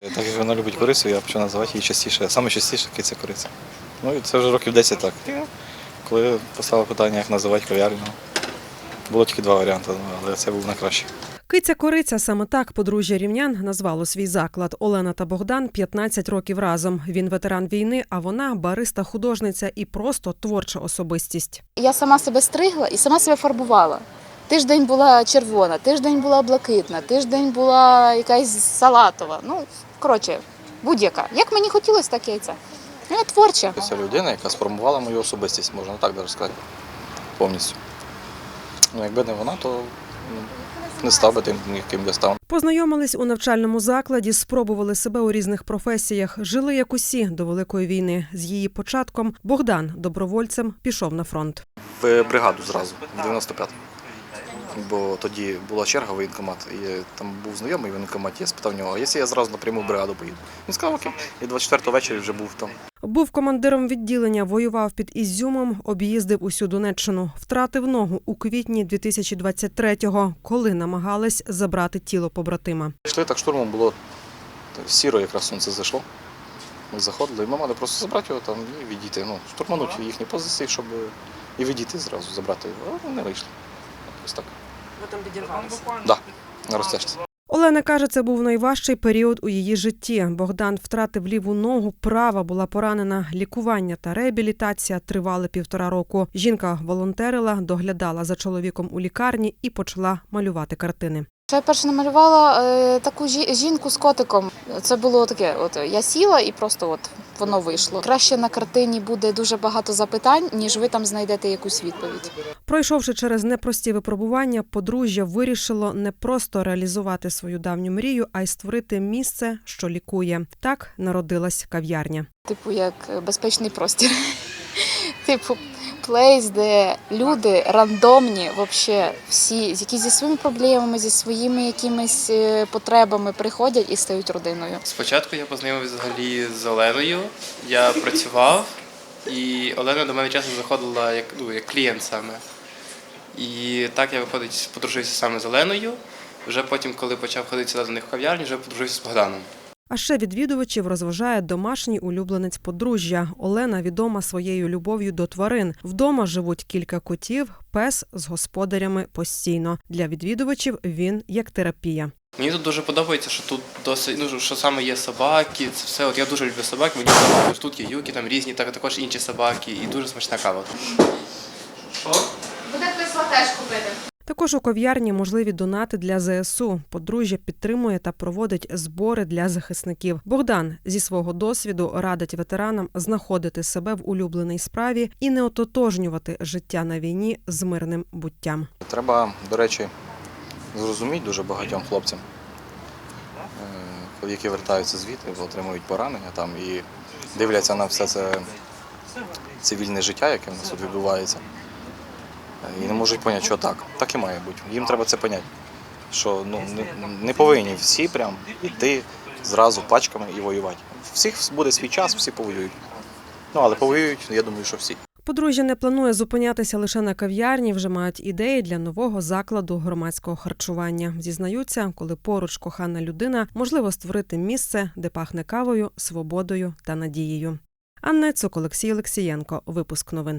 Так як вона любить корицю, я почав називати її частіше, саме частіше киця кориця. Ну і це вже років 10 так. Коли поставив питання, як називати кав'ярню, було тільки два варіанти, але це був найкращий. Киця Кориця саме так подружжя рівнян назвало свій заклад. Олена та Богдан 15 років разом. Він ветеран війни, а вона бариста, художниця і просто творча особистість. Я сама себе стригла і сама себе фарбувала. Тиждень була червона, тиждень була блакитна, тиждень була якась салатова. Ну, коротше, будь-яка. Як мені хотілося, так я і це. Ну, Я творча. Це людина, яка сформувала мою особистість, можна так навіть сказати, повністю. Ну, якби не вона, то ну, не став би тим, яким я став. Познайомились у навчальному закладі, спробували себе у різних професіях. Жили як усі до великої війни. З її початком Богдан добровольцем пішов на фронт. В бригаду зразу, в 95 Бо тоді була черга в воєнкомат, і там був знайомий в воєнкоматі, я спитав нього, а якщо я зразу напряму в бригаду поїду? Він сказав, окей. І 24 ввечері вже був там. Був командиром відділення, воював під Ізюмом, об'їздив усю Донеччину. Втратив ногу у квітні 2023-го, коли намагались забрати тіло побратима. Йшли так штурмом було сіро, якраз сонце зайшло. Ми заходили, і ми мали просто забрати його там і відійти. Ну, штурманути їхні позиції, щоб і відійти зразу, забрати його. Але не вийшли. Ось так. Ви там відірвалися? Да, на розтяжці. Олена каже, це був найважчий період у її житті. Богдан втратив ліву ногу, права була поранена. Лікування та реабілітація тривали півтора року. Жінка волонтерила, доглядала за чоловіком у лікарні і почала малювати картини. Що Я перше намалювала е, таку жі- жінку з котиком. Це було таке: от я сіла і просто от воно вийшло. Краще на картині буде дуже багато запитань, ніж ви там знайдете якусь відповідь. Пройшовши через непрості випробування, подружжя вирішило не просто реалізувати свою давню мрію, а й створити місце, що лікує. Так народилась кав'ярня. Типу, як безпечний простір. Типу, плейс, де люди рандомні, вообще всі, які зі своїми проблемами, зі своїми якимись е, потребами приходять і стають родиною. Спочатку я познайомився взагалі з Оленою. Я працював, і Олена до мене часто заходила як, ну, як клієнт саме. І так я виходить, подружився саме з Оленою. Вже потім, коли почав ходити сюди до них в кав'ярню, вже подружився з Богданом. А ще відвідувачів розважає домашній улюбленець подружжя. Олена відома своєю любов'ю до тварин. Вдома живуть кілька котів, пес з господарями постійно. Для відвідувачів він як терапія. Мені тут дуже подобається, що тут досить, ну що саме є собаки, це все. От я дуже люблю собак, мені подобається, тут є юки, там різні, так також інші собаки, і дуже смачна кава. Буде хтось теж купити. Також у кав'ярні можливі донати для ЗСУ. Подружжя підтримує та проводить збори для захисників. Богдан зі свого досвіду радить ветеранам знаходити себе в улюбленій справі і не ототожнювати життя на війні з мирним буттям. Треба, до речі, зрозуміти дуже багатьом хлопцям, е, які вертаються звідти, отримують поранення там і дивляться на все це цивільне життя, яке в нас відбувається. І не можуть поняти, що так. Так і має бути. Їм треба це поняти. Що ну, не, не повинні всі прям йти зразу пачками і воювати. Всіх буде свій час, всі повоюють. Ну, але повоюють, я думаю, що всі. Подружжя не планує зупинятися лише на кав'ярні. Вже мають ідеї для нового закладу громадського харчування. Зізнаються, коли поруч кохана людина, можливо створити місце, де пахне кавою, свободою та надією. Анна Цук, Олексій Олексієнко. Випуск новин.